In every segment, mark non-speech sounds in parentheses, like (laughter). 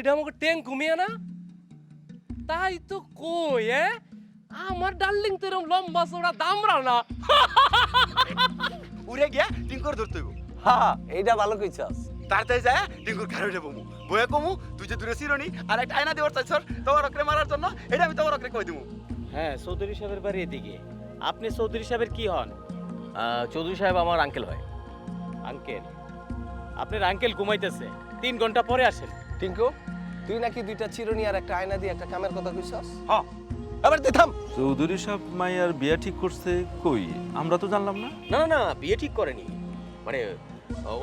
এটা আমাকে ট্যাঙ্ক ঘুমিয়ে না? তাই তো কই এ? আমার ডার্লিং তো এরকম লম্বা চড়া দামরা না। (laughs) উড়ে গিয়া টিঙ্কুর ধরতে হইব। হ্যাঁ এইটা ভালো কইছস। তাড়াতাড়ি যায় টিঙ্কুর ঘাড়ে বমু। বয়ে কমু তুই যে দূরে চিরনি আর একটা আয়না দেওয়ার চাইছর তোমার অকরে মারার জন্য এটা আমি তোমার অকরে কই দিমু। হ্যাঁ চৌধুরী সাহেবের বাড়ি এদিকে। আপনি চৌধুরী সাহেবের কি হন? চৌধুরী সাহেব আমার আঙ্কেল হয়। আঙ্কেল। আপনার আঙ্কেল ঘুমাইতেছে। তিন ঘণ্টা পরে আসেন। টিঙ্কু তুই নাকি দুইটা চিরুনি আর একটা আয়না দিয়ে একটা কামের কথা কইছস? হ্যাঁ এবার দে থাম। চৌধুরী সাহেব মাইয়ার বিয়া ঠিক করছে কই? আমরা তো জানলাম না। না না না বিয়ে ঠিক করেনি। মানে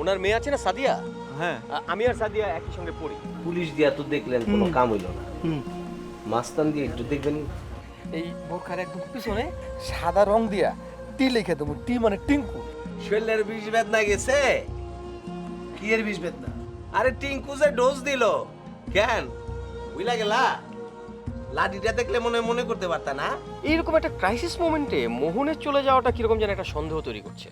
ওনার মেয়ে আছে না সাদিয়া? হ্যাঁ। আমি আর সাদিয়া একই সঙ্গে পড়ি। পুলিশ দিয়া তো দেখলেন কোনো কাম হইল না। মাস্তান দিয়ে একটু দেখবেন। এই বোরখার একদম পিছনে সাদা রং দিয়া টি লিখে দেবো টি মানে টিঙ্কু। শৈলের বিষ বেদনা গেছে। কি এর বিষ বেদনা? আরে টিঙ্কু যে ডোজ দিল। কেন? বুইলা গেলা? লাঠিটা দেখলে মনে মনে করতে পারতা না? এইরকম একটা ক্রাইসিস মোমেন্টে মোহনের চলে যাওয়াটা কীরকম যেন একটা সন্দেহ তৈরি করছে।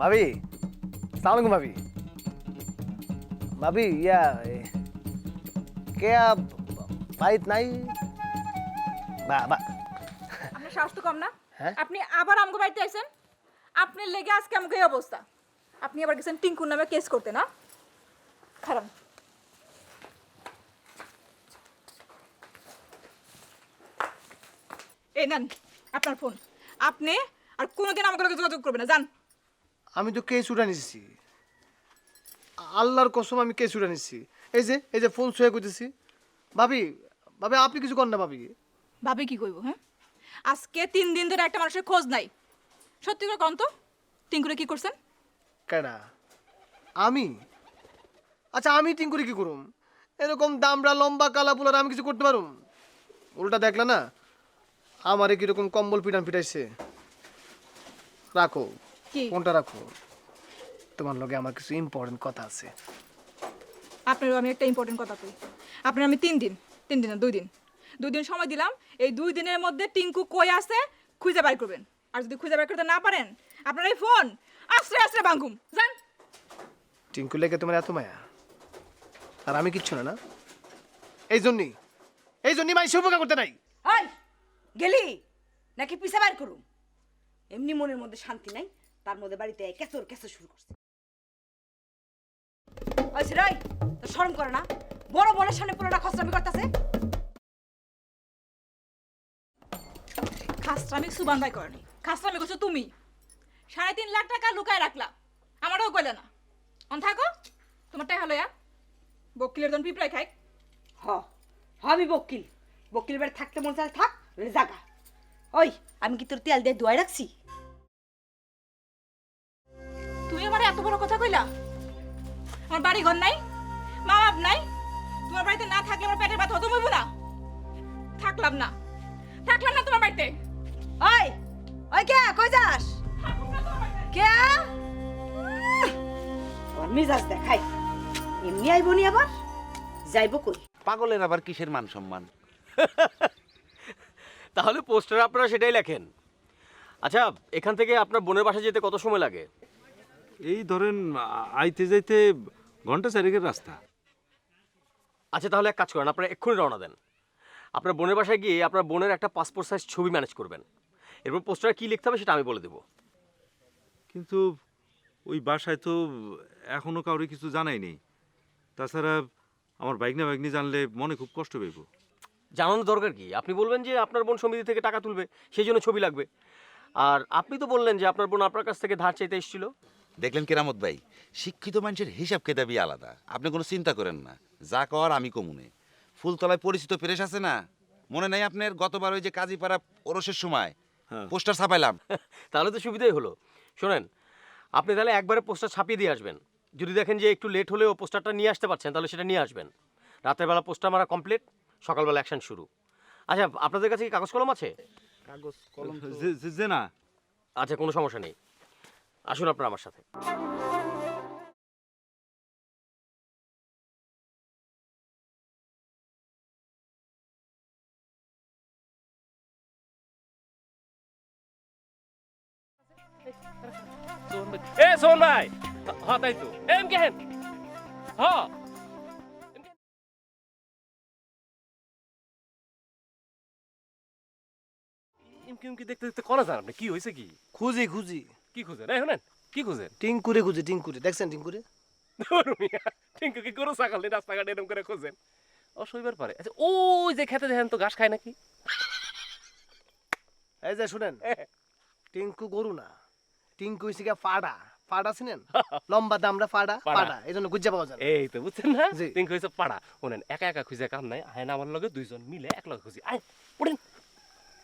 ভাবি সালাম আলাইকুম ভাবি। ভাবি ইয়া এ, কে বাইত নাই? বা বা। আপনার সাহস তো কম না? হ্যাঁ? আপনি আবার আমগো বাড়িতে আইছেন? আপনার লেগে আজকে আমাকে এই অবস্থা। আপনি আবার গেছেন টিঙ্কুর নামে কেস করতে না? খারাপ। এই নেন আপনার ফোন। আপনি আর কোনোদিন আমাকে যোগাযোগ করবেন না যান। আমি তো কেস উঠা নিচ্ছি আল্লাহর কসম আমি কেস উঠা নিচ্ছি এই যে এই যে ফোন শুয়ে করতেছি ভাবি ভাবি আপনি কিছু করেন না ভাবি। ভাবি কি কইব হ্যাঁ? আজকে তিন দিন ধরে একটা মানুষের খোঁজ নাই। সত্যি করে কন তো টিঙ্কুরে কি করছেন? কেডা? আমি? আচ্ছা আমি টিঙ্কুরি কি করুম? এরকম দামড়া লম্বা কালা পুলার আমি কিছু করতে পারুম? উল্টা দেখলে না? আমারে কীরকম কম্বল পিটান পিটাইছে। রাখো। কোনটা রাখো। তোমার লগে আমার কিছু ইম্পর্টেন্ট কথা আছে। আপনারও আমি একটা ইম্পর্টেন্ট কথা কই। আপনার আমি তিন দিন তিন দিন না দুই দিন। দুই দিন সময় দিলাম এই দুই দিনের মধ্যে টিঙ্কু কই আছে খুঁজে বের করবেন। আর যদি খুঁজে বের করতে না পারেন আপনার এই ফোন আস্তে আস্তে ভাঙ্গুম যান। টিঙ্কু লেগে তোমার এত মায়া? আর আমি কিচ্ছু না না? এই জন্যই এই জন্যই মাই উপকার করতে নাই। গেলি? নাকি পিছা বার করুম? এমনি মনের মধ্যে শান্তি নাই? তার মধ্যে বাড়িতে কেচর কেচর শুরু করছে। ওই রাই তো শরম করে না? বড় বোনের সামনে পুরোটা খসরামি করতেছে? খাসরামি সুবান ভাই করেনি। খাসরামি করছ তুমি। সাড়ে তিন লাখ টাকা লুকায় রাখলা আমারও কইলে না। হন থাকো তোমার টাকা লয়া বকিলের জন পিঁপড়াই খাই। হ আমি বকিল। বকিল বাড়ি থাকতে মন চাল থাক জাগা। ওই আমি কি তোর তেল দিয়ে ধোয়াই রাখছি? তুমি আমার এত বড় কথা কইলা? আমার বাড়ি ঘর নাই মা বাপ নাই তোমার বাড়িতে না থাকলে আমার পেটের ব্যথা হতো বলব না। থাকলাম না থাকলাম না তোমার বাড়িতে। ওই ওই কে কই যাস? কে? ওর মিজাজ দেখাই। এমনি আইব নি আবার? যাইব কই? পাগলের আবার কিসের মান সম্মান? তাহলে পোস্টারে আপনারা সেটাই লেখেন। আচ্ছা এখান থেকে আপনার বোনের বাসায় যেতে কত সময় লাগে? এই ধরেন আইতে যাইতে ঘণ্টা চারেকের রাস্তা। আচ্ছা তাহলে এক কাজ করেন আপনারা এক্ষুনি রওনা দেন। আপনার বোনের বাসায় গিয়ে আপনার বোনের একটা পাসপোর্ট সাইজ ছবি ম্যানেজ করবেন। এরপর পোস্টারে কী লিখতে হবে সেটা আমি বলে দেবো। কিন্তু ওই বাসায় তো এখনও কাউরে কিছু জানাই নেই। তাছাড়া আমার বাইক না বাইকনি জানলে মনে খুব কষ্ট পাইব। জানানোর দরকার কি? আপনি বলবেন যে আপনার বোন সমিতি থেকে টাকা তুলবে সেই জন্য ছবি লাগবে। আর আপনি তো বললেন যে আপনার বোন আপনার কাছ থেকে ধার চাইতে এসেছিল। দেখলেন কেরামত ভাই শিক্ষিত মানুষের হিসাব কেতাবই আলাদা। আপনি কোনো চিন্তা করেন না যা কর আমি কমুনে। ফুলতলায় পরিচিত প্রেস আছে না? মনে নাই আপনার গতবার ওই যে কাজীপাড়া ওরসের সময় হ্যাঁ। পোস্টার ছাপাইলাম? (laughs) তাহলে তো সুবিধাই হলো। শোনেন আপনি তাহলে একবারে পোস্টার ছাপিয়ে দিয়ে আসবেন। যদি দেখেন যে একটু লেট হলেও পোস্টারটা নিয়ে আসতে পারছেন তাহলে সেটা নিয়ে আসবেন। রাতের বেলা পোস্টার মারা কমপ্লিট সকালবেলা অ্যাকশন শুরু। আচ্ছা আপনাদের কাছে কি কাগজ কলম আছে? কাগজ কলম যে না আচ্ছা কোনো সমস্যা নেই। আসুন আপনার আমার সাথে। এ ভাই! হ্যাঁ তাই তো। এম কেহেন হ্যাঁ। ইমকি ইমকি দেখতে দেখতে করা যান আপনি? কি হয়েছে কি? খুঁজি খুঁজি। কি খুঁজেন এই শুনেন কি খুঁজেন (laughs) টিঙ্কুরে খুঁজি টিঙ্কুরে দেখছেন টিঙ্কুরে টিঙ্কু কি গরু ছাগল নিয়ে রাস্তাঘাটে এরকম করে খোঁজেন। ও শৈবার পারে। আচ্ছা ওই যে খেতে দেখেন তো ঘাস খায় নাকি? এই যে শুনেন টিঙ্কু গরু না টিঙ্কু হইছে গিয়া ফাড়া। ফাড়া চিনেন? লম্বা দামরা ফাড়া ফাড়া। ফাড়া এই জন্য গুজ্জা পাওয়া যায় এই তো বুঝছেন না। টিঙ্কু হয়েছে পাড়া শোনেন একা একা খুঁজে কাম নাই। আয় না আমার লগে দুইজন মিলে এক লগে খুঁজি। আয় পড়েন।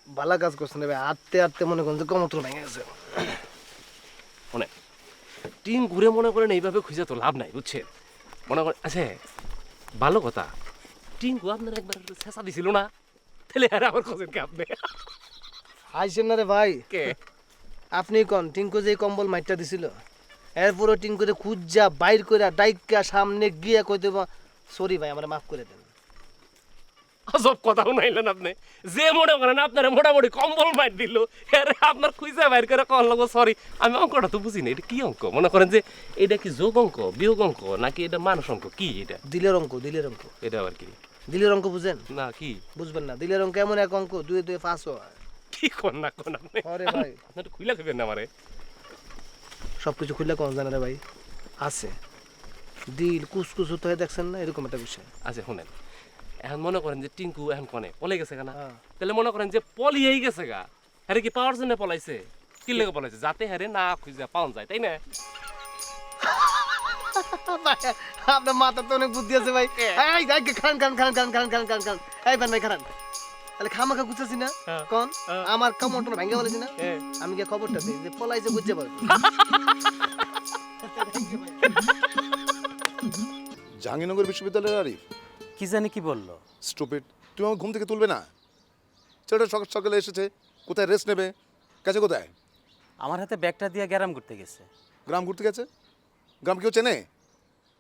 ভালো কাজ করছেন ভাই আটতে আটতে মনে করেন যে কমত্র ভেঙে গেছে। মনে। টিং ঘুরে মনে করেন এইভাবে খুঁজে তো লাভ নাই বুঝছেন? মনে করেন আচ্ছা ভালো কথা টিঙ্কু আপনার একবার শেষা দিছিল না? তাহলে আর আবার খোঁজেন কে আপনি আইসেন না রে ভাই। কে? আপনি কোন টিঙ্কু যে কম্বল মাইটটা দিছিল এরপরও টিঙ্কুরে খুঁজা বাইর করে ডাইকা সামনে গিয়ে কই দেব সরি ভাই আমার মাফ করে দেন। সব কথা শুনাইলেন আপনি। যে মনে করেন আপনার মোটামুটি কম্বল মাইট দিল আরে আপনার খুঁজে বাইর করে কল লগো সরি আমি অঙ্কটা তো বুঝি না এটা কি অঙ্ক? মনে করেন যে এটা কি যোগ অঙ্ক বিয়োগ অঙ্ক নাকি এটা মানুষ অঙ্ক? কি এটা? দিলের অঙ্ক দিলের অঙ্ক। এটা আবার কি? দিলের অঙ্ক বুঝেন? না কি? বুঝবেন না দিলের অঙ্ক এমন এক অঙ্ক দুয়ে দুয়ে পাঁচ হয়। কি কোন না কোন আপনি? আরে ভাই। আপনি তো খুইলা খাবেন না আমারে। সব কিছু খুললে কোন জানে রে ভাই? আছে। দিল কুসকুস তো হয়ে দেখছেন না এরকম একটা বিষয়। আছে শুনেন। এখন মনে করেন যে টিঙ্কু এখন কনে পলে গেছে না? হ্যাঁ। তাহলে মনে করেন যে পলিয়েই গেছে গা। হ্যারে কি পাওয়ার জন্য পলাইছে? কি লেগে পলাইছে? যাতে হ্যারে না খুঁজে পাওয়া যায় তাই না? আপনার মাথা তো অনেক বুদ্ধি আছে ভাই। এই খান খান খান খান খান খান খান খান। এই ভাই ভাই খান তাহলে খামাখা গুছাছি না? হ্যাঁ। কোন? হ্যাঁ। আমার কামড়টা ভেঙে বলেছি না? হ্যাঁ। আমি গিয়ে খবরটা দিই যে পলাইছে বুঝতে পারব। জাহাঙ্গীরনগর বিশ্ববিদ্যালয়ের আরিফ। কি জানি কি বলল? স্টুপিড তুমি আমার ঘুম থেকে তুলবে না? ছেলেটা সকাল সকালে এসেছে কোথায় রেস্ট নেবে? গেছে কোথায়? আমার হাতে ব্যাগটা দিয়ে গ্যারাম ঘুরতে গেছে। গ্রাম ঘুরতে গেছে? গ্রাম কেউ চেনে?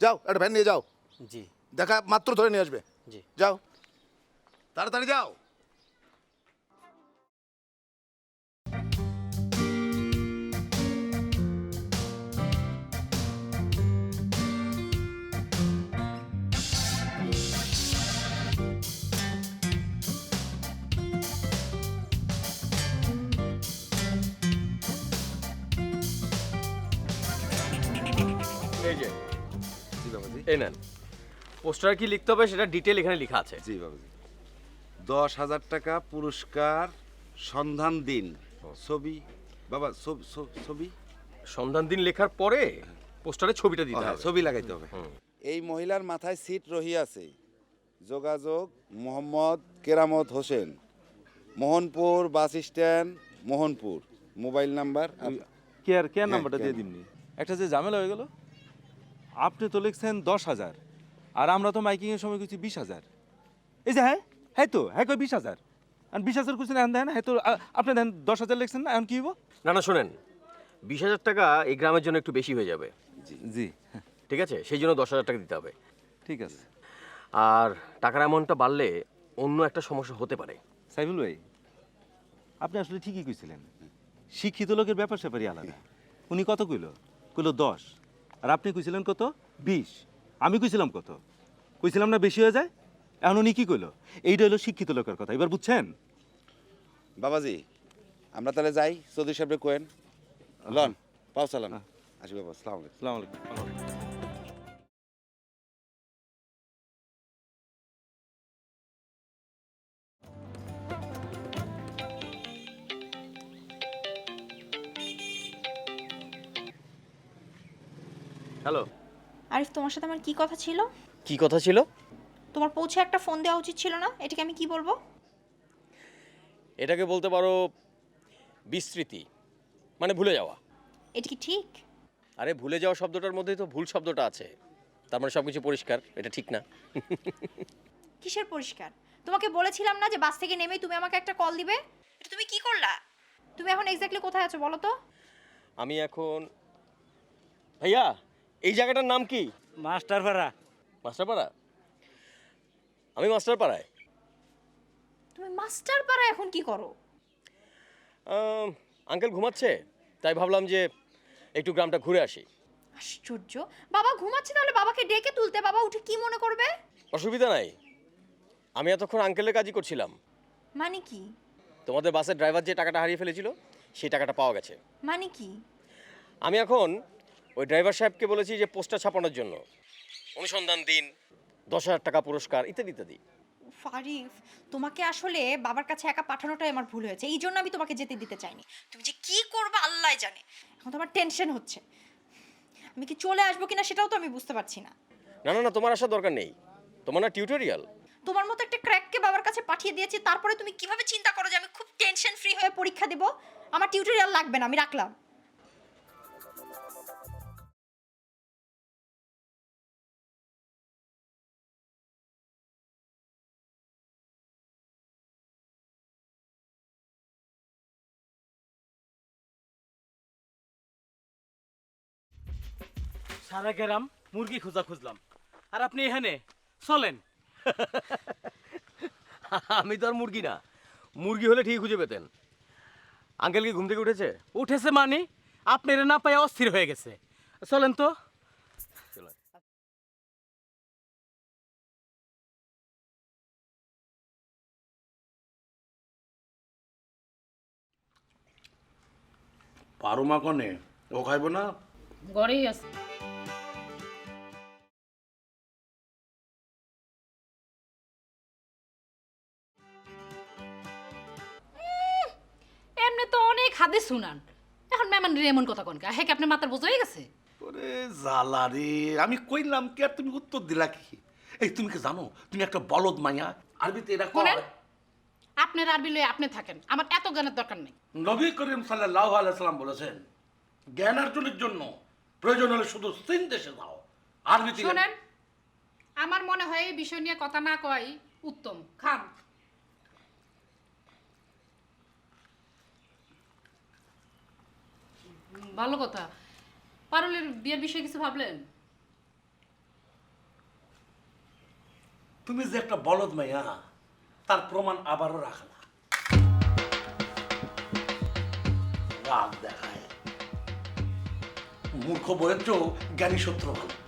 যাও একটা ভ্যান নিয়ে যাও। জি। দেখা মাত্র ধরে নিয়ে আসবে। জি। যাও। তাড়াতাড়ি যাও। বাবাজি এই নেন। পোস্টার কি লিখতে হবে? সেটা ডিটেল এখানে লেখা আছে। জি বাবুজি। দশ হাজার টাকা পুরস্কার সন্ধান দিন। ছবি। বাবা ছবি- সন্ধান দিন লেখার পরে পোস্টারে ছবিটা দিতে হ্যাঁ, হবে। ছবি লাগাইতে হবে। এই মহিলার মাথায় সিট রহিয়াছে। যোগাযোগ Mohammad Keramat Hossain. Mohanpur bus stand Mohanpur. Mobile number care care হ্যাঁ, নাম্বারটা দিয়ে দিমনি। একটা যে ঝামেলা হয়ে গেল। আপনি তো লিখছেন দশ হাজার আর আমরা তো মাইকিং এর সময় কিছু বিশ হাজার। এই যে হ্যাঁ? হ্যাঁ তো হ্যাঁ কই বিশ হাজার? আর বিশ হাজার করছেন এখন দেখেন হ্যাঁ তো আপনি দেন দশ হাজার লিখছেন না এখন কি হইব? না না শোনেন বিশ হাজার টাকা এই গ্রামের জন্য একটু বেশি হয়ে যাবে। জি ঠিক আছে? সেই জন্য দশ হাজার টাকা দিতে হবে। ঠিক আছে। আর টাকার অ্যামাউন্টটা বাড়লে অন্য একটা সমস্যা হতে পারে। সাইফুল ভাই আপনি আসলে ঠিকই কইছিলেন। শিক্ষিত লোকের ব্যাপার স্যাপারই আলাদা। উনি কত কইল? কইল দশ। আর আপনি কইছিলেন কত? বিশ। আমি কইছিলাম কত? কইছিলাম না বেশি হয়ে যায়? এখন উনি কী কইল? এইটা হলো শিক্ষিত লোকের কথা। এবার বুঝছেন? বাবাজি আমরা তাহলে যাই। চৌধুরী সাহেব কোয়েন। লন পাও সালাম আসি বাবা সালাম আলাইকুম। সালাম আলাইকুম। হ্যালো। আরিফ তোমার সাথে আমার কি কথা ছিল? কি কথা ছিল? তোমার পৌঁছে একটা ফোন দেওয়া উচিত ছিল না? এটাকে আমি কি বলব? এটাকে বলতে পারো বিস্মৃতি মানে ভুলে যাওয়া। এটা কি ঠিক? আরে ভুলে যাওয়া শব্দটার মধ্যেই তো ভুল শব্দটা আছে। তার মানে সব কিছু পরিষ্কার এটা ঠিক না। কিসের পরিষ্কার? তোমাকে বলেছিলাম না যে বাস থেকে নেমেই তুমি আমাকে একটা কল দিবে? এটা তুমি কি করলা? তুমি এখন এক্স্যাক্টলি কোথায় আছো বলো তো? আমি এখন ভাইয়া এই জায়গাটার নাম কি? মাস্টারপাড়া। মাস্টারপাড়া? আমি মাস্টারপাড়ায়। তুমি মাস্টার পাড়া এখন কি করো? আঙ্কেল ঘুমাচ্ছে তাই ভাবলাম যে একটু গ্রামটা ঘুরে আসি। আশ্চর্য। বাবা ঘুমাচ্ছে তাহলে বাবাকে ডেকে তুলতে। বাবা উঠে কি মনে করবে? অসুবিধা নাই। আমি এতক্ষণ আঙ্কেলের কাজই করছিলাম। মানে কি? তোমাদের বাসের ড্রাইভার যে টাকাটা হারিয়ে ফেলেছিল সেই টাকাটা পাওয়া গেছে। মানে কি? আমি এখন ওই ড্রাইভার সাহেবকে বলেছি যে পোস্টার ছাপানোর জন্য। অনুসন্ধান দিন দশ হাজার টাকা পুরস্কার ইত্যাদি ইত্যাদি। ফারিফ তোমাকে আসলে বাবার কাছে একা পাঠানোটাই আমার ভুল হয়েছে। এই জন্য আমি তোমাকে যেতে দিতে চাইনি। তুমি যে কি করবে আল্লাহ জানে। এখন তো আমার টেনশন হচ্ছে। আমি কি চলে আসব কিনা সেটাও তো আমি বুঝতে পারছি না। না না না তোমার আসার দরকার নেই। তোমার না টিউটোরিয়াল তোমার মতো একটা ক্র্যাককে বাবার কাছে পাঠিয়ে দিয়েছি তারপরে তুমি কীভাবে চিন্তা করো যে আমি খুব টেনশন ফ্রি হয়ে পরীক্ষা দেব? আমার টিউটোরিয়াল লাগবে না আমি রাখলাম। সারা গ্রাম মুরগি খোঁজা খুঁজলাম। আর আপনি এখানে? চলেন। (laughs) আমি তো আর মুরগি না। মুরগি হলে ঠিক খুঁজে পেতেন। আঙ্কেল কি ঘুম থেকে উঠেছে? উঠেছে মানে? আপনার না পায়ে অস্থির হয়ে গেছে। চলেন তো। পারো মা কনে। ও খাইব না? ঘরেই আছে। হাদে শুনান এখন মেহমানের এমন কথা কনকা হ্যাঁ কি আপনার মাথার বোঝা হয়ে গেছে? ওরে জ্বালা রে আমি কইলাম কি আর তুমি উত্তর দিলা কি এই তুমি কি জানো তুমি একটা বলদ মাইয়া আরবিতে এরা শোনেন, আপনার আরবি লয়ে আপনি থাকেন আমার এত জ্ঞানের দরকার নেই। নবী করিম সাল্লাল্লাহু আলাইহি সাল্লাম বলেছেন জ্ঞান অর্জনের জন্য প্রয়োজন হলে শুধু চীন দেশে যাও আরবিতে শোনেন আমার মনে হয় এই বিষয় নিয়ে কথা না কয় উত্তম খান। ভালো কথা। পারুলের বিয়ের বিষয়ে কিছু ভাবলেন? তুমি যে একটা বলদ মাইয়া, তার প্রমাণ আবারও রাখলা রাগ দেখায়। মূর্খ বয়ের জ্ঞানী শত্রু ভালো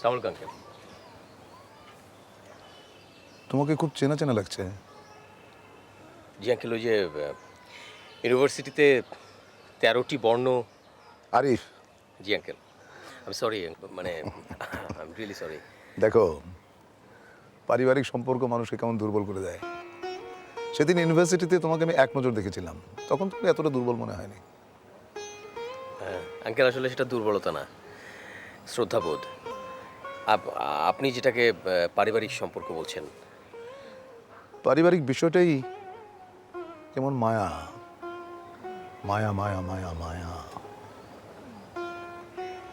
সামুল আঙ্কেল তোমাকে খুব চেনা চেনা লাগছে। জি আঙ্কেল ওই যে ইউনিভার্সিটিতে তেরোটি বর্ণ। আরিফ। জি আঙ্কেল। আমি সরি মানে আই এম রিয়েলি সরি দেখো পারিবারিক সম্পর্ক মানুষকে কেমন দুর্বল করে দেয়। সেদিন ইউনিভার্সিটিতে তোমাকে আমি এক নজর দেখেছিলাম। তখন তুমি এতটা দুর্বল মনে হয়নি। আঙ্কেল আসলে সেটা দুর্বলতা না শ্রদ্ধাবোধ। আপনি যেটাকে পারিবারিক সম্পর্ক বলছেন। পারিবারিক বিষয়টাই কেমন মায়া। মায়া মায়া মায়া মায়া।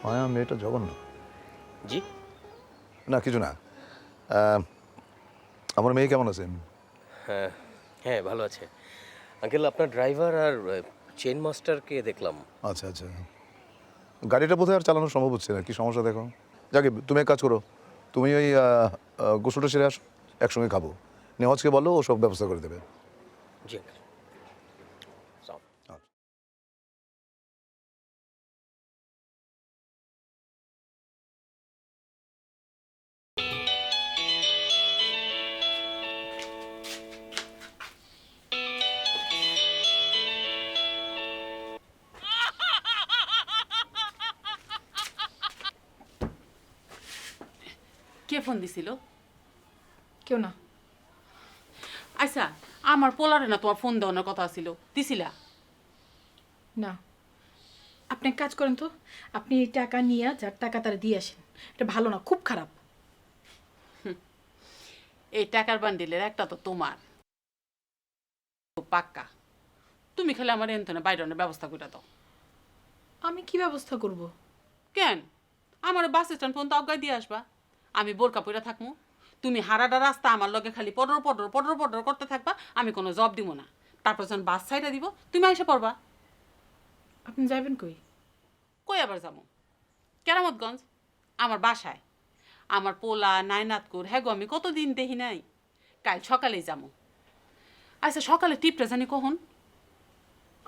মায়া মেয়েটা জঘন্য। জি। না কিছু না। আমার মেয়ে কেমন আছেন হ্যাঁ হ্যাঁ ভালো আছে। আঙ্কেল আপনার ড্রাইভার আর চেন মাস্টারকে দেখলাম। আচ্ছা আচ্ছা। গাড়িটা বোধহয় আর চালানো সম্ভব হচ্ছে না। কি সমস্যা দেখো? যাকে তুমি এক কাজ করো, তুমি ওই গোসলটা সেরে আসো, একসঙ্গে খাব। নেওয়াজকে বলো, ও সব ব্যবস্থা করে দেবে। জি। ফোন দিছিল? কেউ না। আচ্ছা আমার পোলারে না তোমার ফোন দেওয়ানোর কথা ছিল দিছিলা? না। আপনি এক কাজ করেন তো আপনি এই টাকা নিয়ে যার টাকা তারা দিয়ে আসেন এটা ভালো না খুব খারাপ। এই টাকার বান্ডিলের একটা তো তোমার। পাক্কা। তুমি খালি আমার এনতনে বাইরনের ব্যবস্থা করে দাও। আমি কি ব্যবস্থা করব? কেন? আমার বাস স্ট্যান্ড পর্যন্ত অজ্ঞায় দিয়ে আসবা। আমি বোরকা পরে থাকব তুমি হারাটা রাস্তা আমার লগে খালি পটর পটর পটর পটর করতে থাকবা আমি কোনো জব দিব না। তারপর যখন বাস সাইডে দিব তুমি এসে পড়বা। আপনি যাবেন কই? কই আবার যাব কেরামতগঞ্জ? আমার বাসায়। আমার পোলা নাইনাতকুর হ্যাঁ গো আমি কতদিন দেখি নাই। কাল সকালেই যাব আচ্ছা সকালে টিপটা জানি কখন?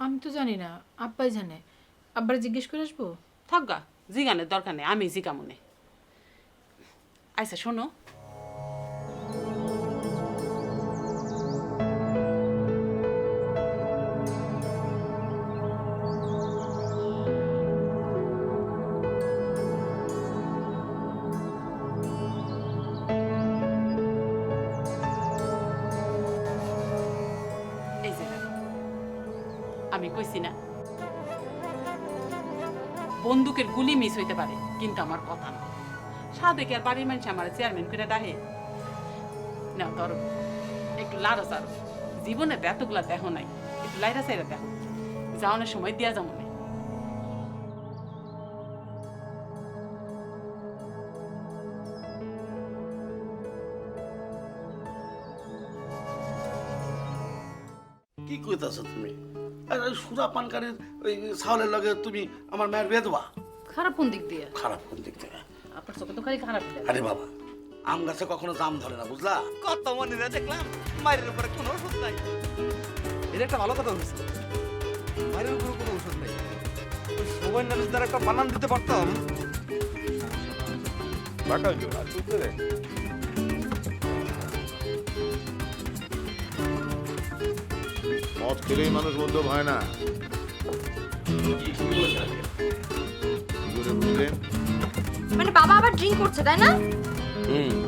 আমি তো জানি না আব্বাই জানে। আব্বার জিজ্ঞেস করে আসব? থাকগা জিগানের দরকার নেই আমি জিগা মনে আচ্ছা শোনো। আমি কইছি বন্দুকের গুলি মিস হইতে পারে কিন্তু আমার কথা না সাদেকে আর বাড়ির মানুষ আমার চেয়ারম্যান করে ডাহে না ধরো একটু লাড়ো চারো জীবনে তো এতগুলা দেহ নাই একটু লাইরা সাইরা দেখো। যাওয়ানোর সময় দিয়া যাব না কি কইতাছো তুমি? আর ওই সুরা পানকারের ওই ছাওলের লগে তুমি আমার মায়ের বিয়ে দেবা খারাপ কোন দিক দিয়ে? খারাপ কোন দিক থেকে আপনার চোখে তো খালি খারাপ আরে বাবা আম গাছে কখনো জাম ধরে না বুঝলা? কত মনে দেখলাম মায়ের উপরে কোনো ওষুধ নাই। এটা একটা ভালো কথা বলছিল মায়ের উপরে কোনো ওষুধ নাই। সময় না যদি তার একটা বানান দিতে পারতাম। মদ খেলেই মানুষ মধ্যে হয় না। কি করে বুঝলেন? মানে বাবা আবার ড্রিঙ্ক করছে তাই না? হুম।